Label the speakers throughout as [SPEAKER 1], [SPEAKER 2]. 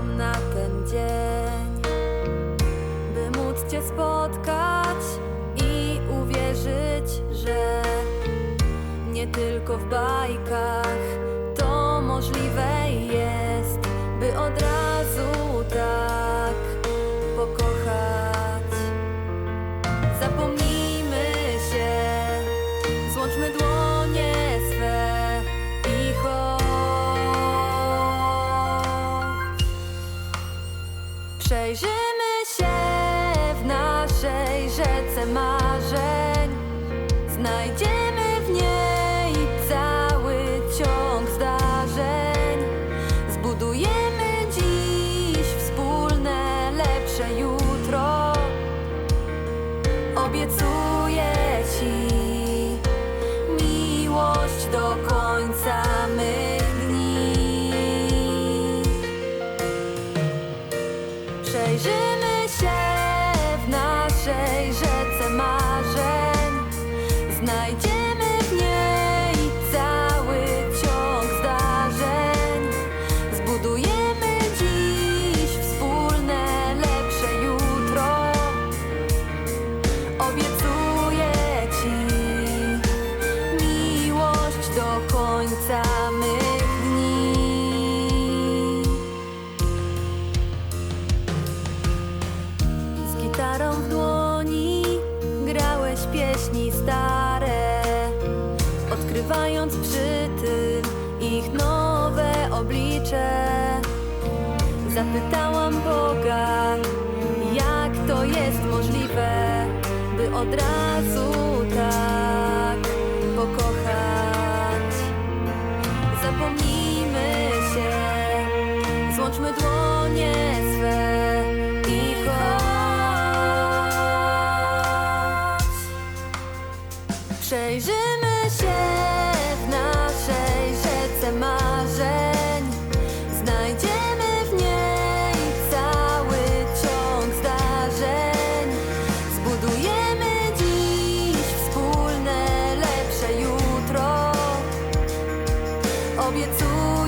[SPEAKER 1] czekam na ten dzień, by móc Cię spotkać i uwierzyć, że nie tylko w bajkach to możliwe jest, by od razu tak pokochać. Zapomnijmy się, złączmy dłoń. Przejrzymy się w naszej rzece marzeń. Znajdziemy Przejrzymy się w naszej rzece marzeń. Znajdziemy Zapytałam Boga, jak to jest możliwe, by od razu tak pokochać. Zapomnijmy się, złączmy dłonie swe i chodź. Przejrzymy się w naszej rzece Obiecuję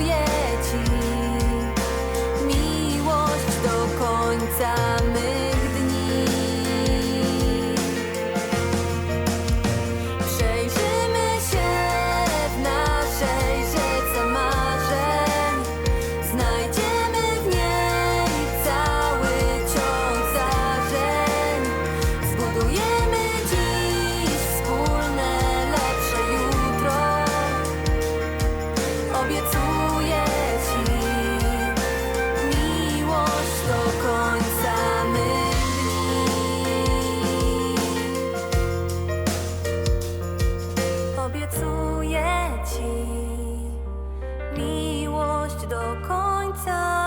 [SPEAKER 1] obiecuję Ci miłość do końca.